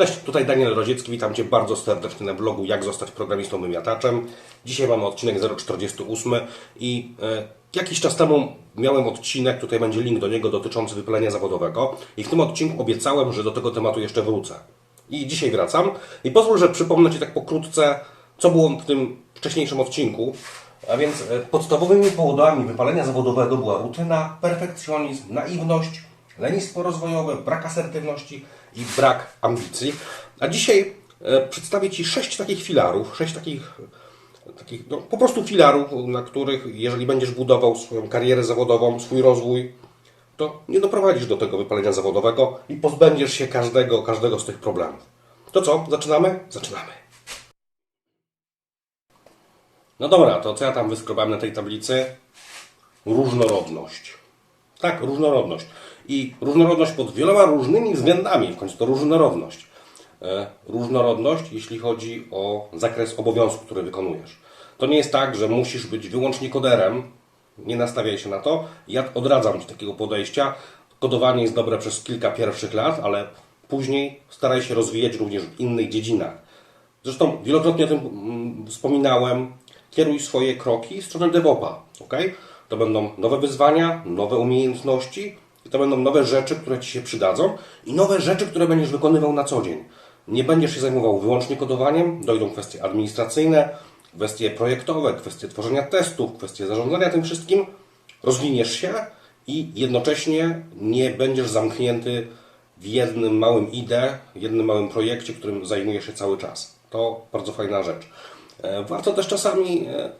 Cześć, tutaj Daniel Rodziecki, witam Cię bardzo serdecznie na blogu Jak zostać programistą wymiataczem. Dzisiaj mamy odcinek 048 i e, jakiś czas temu miałem odcinek, tutaj będzie link do niego dotyczący wypalenia zawodowego i w tym odcinku obiecałem, że do tego tematu jeszcze wrócę. I dzisiaj wracam i pozwól, że przypomnę Ci tak pokrótce, co było w tym wcześniejszym odcinku. A więc e, podstawowymi powodami wypalenia zawodowego była rutyna, perfekcjonizm, naiwność, lenistwo rozwojowe, brak asertywności i brak ambicji. A dzisiaj e, przedstawię Ci sześć takich filarów, sześć takich, takich no, po prostu filarów, na których jeżeli będziesz budował swoją karierę zawodową, swój rozwój, to nie doprowadzisz do tego wypalenia zawodowego i pozbędziesz się każdego, każdego z tych problemów. To co? Zaczynamy? Zaczynamy. No dobra, to co ja tam wyskrobałem na tej tablicy? Różnorodność. Tak, różnorodność. I różnorodność pod wieloma różnymi względami, w końcu to różnorodność. E, różnorodność, jeśli chodzi o zakres obowiązku, który wykonujesz. To nie jest tak, że musisz być wyłącznie koderem. Nie nastawiaj się na to. Ja odradzam Ci takiego podejścia. Kodowanie jest dobre przez kilka pierwszych lat, ale później staraj się rozwijać również w innych dziedzinach. Zresztą wielokrotnie o tym mm, wspominałem. Kieruj swoje kroki w stronę DevOpa. ok? To będą nowe wyzwania, nowe umiejętności i to będą nowe rzeczy, które Ci się przydadzą i nowe rzeczy, które będziesz wykonywał na co dzień. Nie będziesz się zajmował wyłącznie kodowaniem, dojdą kwestie administracyjne, kwestie projektowe, kwestie tworzenia testów, kwestie zarządzania tym wszystkim. Rozwiniesz się i jednocześnie nie będziesz zamknięty w jednym małym IDE, jednym małym projekcie, którym zajmujesz się cały czas. To bardzo fajna rzecz. E, Warto też czasami, e,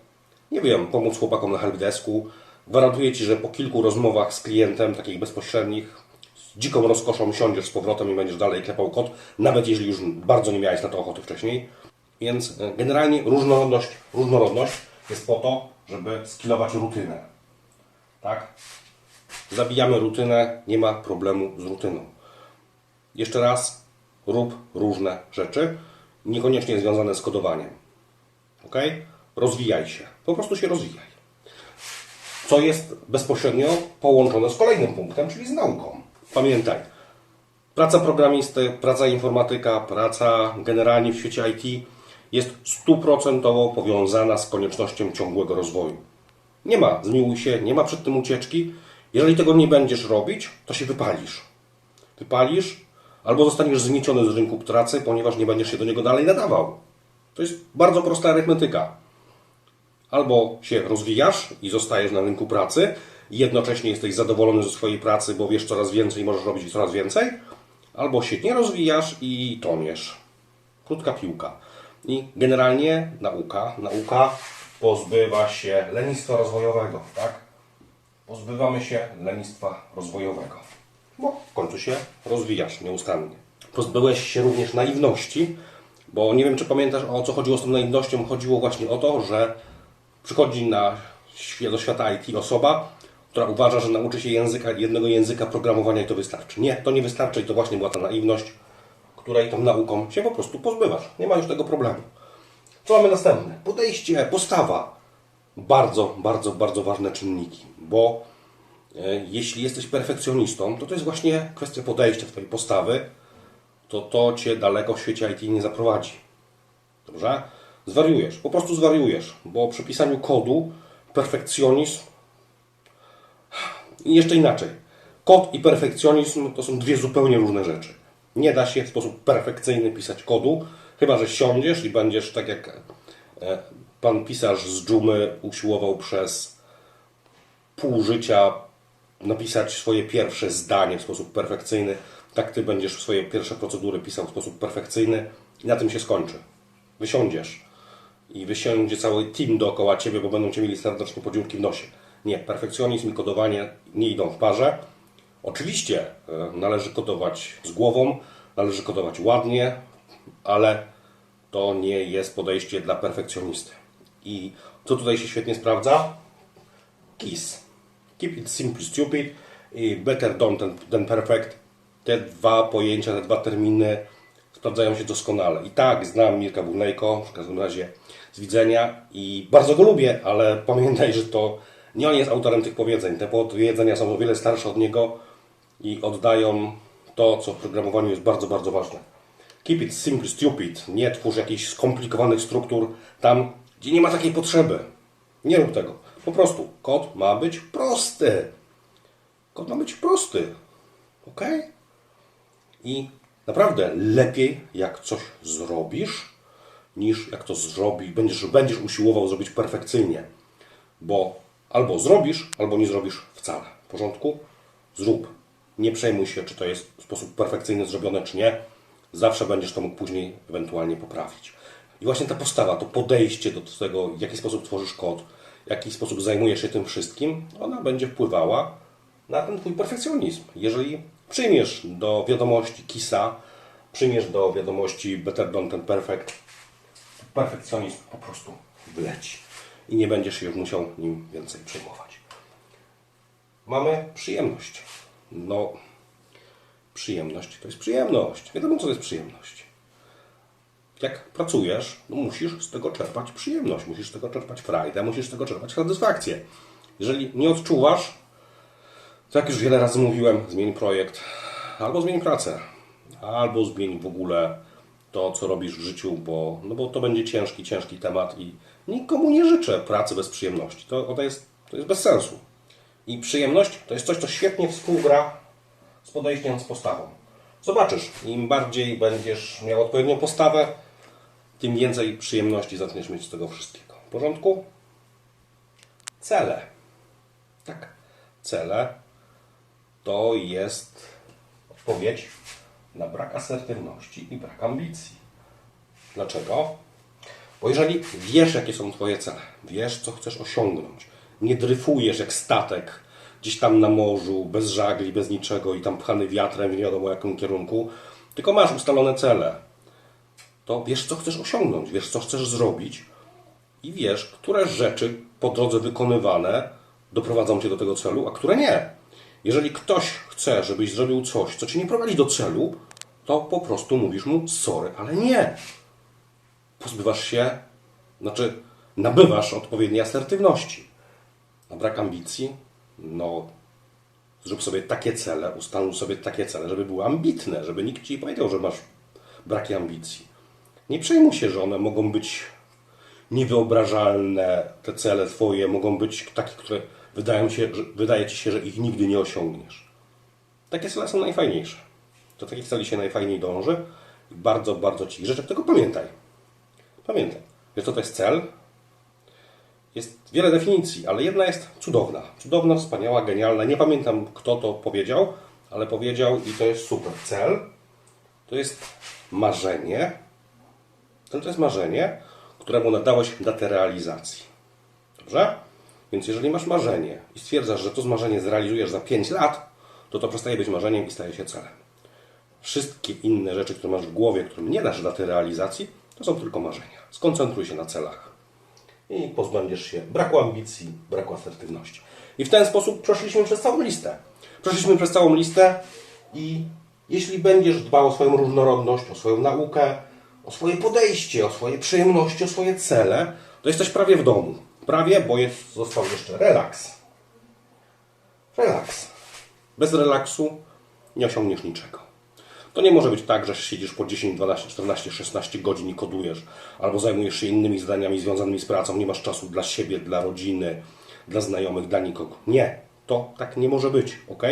nie wiem, pomóc chłopakom na helpdesku. Gwarantuję Ci, że po kilku rozmowach z klientem, takich bezpośrednich, z dziką rozkoszą siądziesz z powrotem i będziesz dalej klepał kod, nawet jeżeli już bardzo nie miałeś na to ochoty wcześniej. Więc e, generalnie różnorodność, różnorodność jest po to, żeby skillować rutynę. Tak? Zabijamy rutynę, nie ma problemu z rutyną. Jeszcze raz, rób różne rzeczy, niekoniecznie związane z kodowaniem. Ok? Rozwijaj się. Po prostu się rozwijaj. Co jest bezpośrednio połączone z kolejnym punktem, czyli z nauką. Pamiętaj, praca programisty, praca informatyka, praca generalnie w świecie IT jest stuprocentowo powiązana z koniecznością ciągłego rozwoju. Nie ma, zmiłuj się, nie ma przed tym ucieczki. Jeżeli tego nie będziesz robić, to się wypalisz. Wypalisz albo zostaniesz zmieciony z rynku pracy, ponieważ nie będziesz się do niego dalej nadawał. To jest bardzo prosta arytmetyka. Albo się rozwijasz i zostajesz na rynku pracy jednocześnie jesteś zadowolony ze swojej pracy, bo wiesz coraz więcej możesz robić coraz więcej, albo się nie rozwijasz i toniesz. Krótka piłka. I generalnie nauka, nauka pozbywa się lenistwa rozwojowego, tak? Pozbywamy się lenistwa rozwojowego, bo w końcu się rozwijasz nieustannie. Pozbyłeś się również naiwności, bo nie wiem, czy pamiętasz, o co chodziło z tą naiwnością. Chodziło właśnie o to, że przychodzi na, do świata IT osoba, która uważa, że nauczy się języka, jednego języka programowania i to wystarczy. Nie, to nie wystarczy i to właśnie była ta naiwność, której tą nauką się po prostu pozbywasz. Nie ma już tego problemu. Co mamy następne? Podejście, postawa. Bardzo, bardzo, bardzo ważne czynniki, bo e, jeśli jesteś perfekcjonistą, to to jest właśnie kwestia podejścia, Twojej postawy, to to Cię daleko w świecie IT nie zaprowadzi. Dobrze? Zwariujesz, po prostu zwariujesz, bo przy pisaniu kodu perfekcjonizm i jeszcze inaczej. Kod i perfekcjonizm to są dwie zupełnie różne rzeczy. Nie da się w sposób perfekcyjny pisać kodu, chyba że siądziesz i będziesz tak jak e, pan pisarz z dżumy usiłował przez pół życia napisać swoje pierwsze zdanie w sposób perfekcyjny, tak ty będziesz swoje pierwsze procedury pisał w sposób perfekcyjny i na tym się skończy. Wysiądziesz i wysiądzie cały team dookoła ciebie, bo będą cię mieli serdecznie po dziurki w nosie. Nie, perfekcjonizm i kodowanie nie idą w parze. Oczywiście e, należy kodować z głową, należy kodować ładnie, ale to nie jest podejście dla perfekcjonisty. I co tutaj się świetnie sprawdza? KISS. Keep it simple, stupid i better done than, than perfect. Te dwa pojęcia, te dwa terminy sprawdzają się doskonale. I tak, znam Mirka Burnejko, w każdym razie z widzenia i bardzo go lubię, ale pamiętaj, że to nie on jest autorem tych powiedzeń. Te powiedzenia są o wiele starsze od niego i oddają to, co w programowaniu jest bardzo, bardzo ważne. Keep it simple, stupid. Nie twórz jakichś skomplikowanych struktur tam, gdzie nie ma takiej potrzeby. Nie rób tego. Po prostu kod ma być prosty. Kod ma być prosty. Ok? I naprawdę lepiej, jak coś zrobisz, niż jak to zrobi, będziesz, będziesz usiłował zrobić perfekcyjnie. Bo albo zrobisz, albo nie zrobisz wcale. W porządku? Zrób. Nie przejmuj się, czy to jest w sposób perfekcyjny zrobione, czy nie. Zawsze będziesz to mógł później ewentualnie poprawić. I właśnie ta postawa, to podejście do tego, w jaki sposób tworzysz kod, w jaki sposób zajmujesz się tym wszystkim, ona będzie wpływała na ten Twój perfekcjonizm. Jeżeli przyjmiesz do wiadomości KISA, przyjmiesz do wiadomości Better Done Than Perfect, perfekcjonizm po prostu wleci i nie będziesz się już musiał nim więcej przejmować. Mamy przyjemność. No, przyjemność to jest przyjemność. Wiadomo, co to jest przyjemność. Jak pracujesz, no musisz z tego czerpać przyjemność, musisz z tego czerpać frajdę, musisz z tego czerpać satysfakcję. Jeżeli nie odczuwasz, jak już wiele razy mówiłem, zmień projekt, albo zmień pracę, albo zmień w ogóle to, co robisz w życiu, bo, no bo to będzie ciężki, ciężki temat i nikomu nie życzę pracy bez przyjemności. To, to, jest, to jest bez sensu. I przyjemność to jest coś, co świetnie współgra z podejściem, z postawą. Zobaczysz, im bardziej będziesz miał odpowiednią postawę, tym więcej przyjemności zaczniesz mieć z tego wszystkiego. W porządku? Cele. Tak, cele to jest odpowiedź na brak asertywności i brak ambicji. Dlaczego? Bo jeżeli wiesz, jakie są Twoje cele, wiesz, co chcesz osiągnąć, nie dryfujesz jak statek gdzieś tam na morzu, bez żagli, bez niczego i tam pchany wiatrem w nie wiadomo jakim kierunku, tylko masz ustalone cele, to wiesz, co chcesz osiągnąć, wiesz, co chcesz zrobić i wiesz, które rzeczy po drodze wykonywane doprowadzą Cię do tego celu, a które nie. Jeżeli ktoś chce, żebyś zrobił coś, co Cię nie prowadzi do celu, to po prostu mówisz mu sorry, ale nie. Pozbywasz się, znaczy nabywasz odpowiedniej asertywności. Na brak ambicji, no zrób sobie takie cele, ustal sobie takie cele, żeby były ambitne, żeby nikt Ci nie powiedział, że masz braki ambicji. Nie przejmuj się, że one mogą być niewyobrażalne, te cele Twoje mogą być takie, które wydają się, że, wydaje Ci się, że ich nigdy nie osiągniesz. Takie cele są najfajniejsze. Do takich celi się najfajniej dąży bardzo, bardzo Ci życzę tego pamiętaj. Pamiętaj, że to, to jest cel. Jest wiele definicji, ale jedna jest cudowna. Cudowna, wspaniała, genialna. Nie pamiętam, kto to powiedział, ale powiedział i to jest super. Cel to jest marzenie. Cel to jest marzenie, któremu nadałeś datę realizacji. Dobrze? Więc jeżeli masz marzenie i stwierdzasz, że to marzenie zrealizujesz za 5 lat, to to przestaje być marzeniem i staje się celem. Wszystkie inne rzeczy, które masz w głowie, którym nie dasz daty realizacji, to są tylko marzenia. Skoncentruj się na celach i pozbędziesz się braku ambicji, braku asertywności. I w ten sposób przeszliśmy przez całą listę. Przeszliśmy przez całą listę i jeśli będziesz dbał o swoją różnorodność, o swoją naukę, o swoje podejście, o swoje przyjemności, o swoje cele, to jesteś prawie w domu. Prawie, bo jest, został jeszcze relaks. Relaks. Bez relaksu nie osiągniesz niczego. To nie może być tak, że siedzisz po 10, 12, 14, 16 godzin i kodujesz, albo zajmujesz się innymi zadaniami związanymi z pracą, nie masz czasu dla siebie, dla rodziny, dla znajomych, dla nikogo. Nie, to tak nie może być, ok?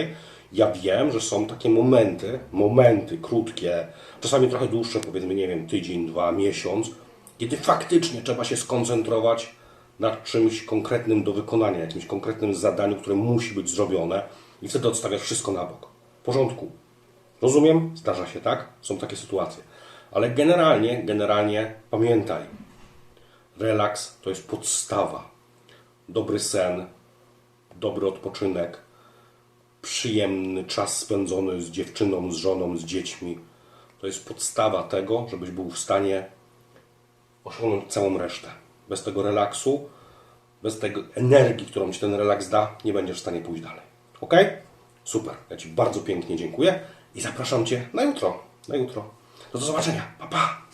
Ja wiem, że są takie momenty, momenty krótkie, czasami trochę dłuższe, powiedzmy, nie wiem, tydzień, dwa, miesiąc, kiedy faktycznie trzeba się skoncentrować nad czymś konkretnym do wykonania, jakimś konkretnym zadaniu, które musi być zrobione i wtedy odstawiasz wszystko na bok. W porządku. Rozumiem, zdarza się tak, są takie sytuacje. Ale generalnie, generalnie pamiętaj, relaks to jest podstawa. Dobry sen, dobry odpoczynek, przyjemny czas spędzony z dziewczyną, z żoną, z dziećmi. To jest podstawa tego, żebyś był w stanie osiągnąć całą resztę. Bez tego relaksu, bez tej energii, którą ci ten relaks da, nie będziesz w stanie pójść dalej. Ok? Super. Ja Ci bardzo pięknie dziękuję i zapraszam Cię na jutro. Na jutro. Do zobaczenia. Pa, pa.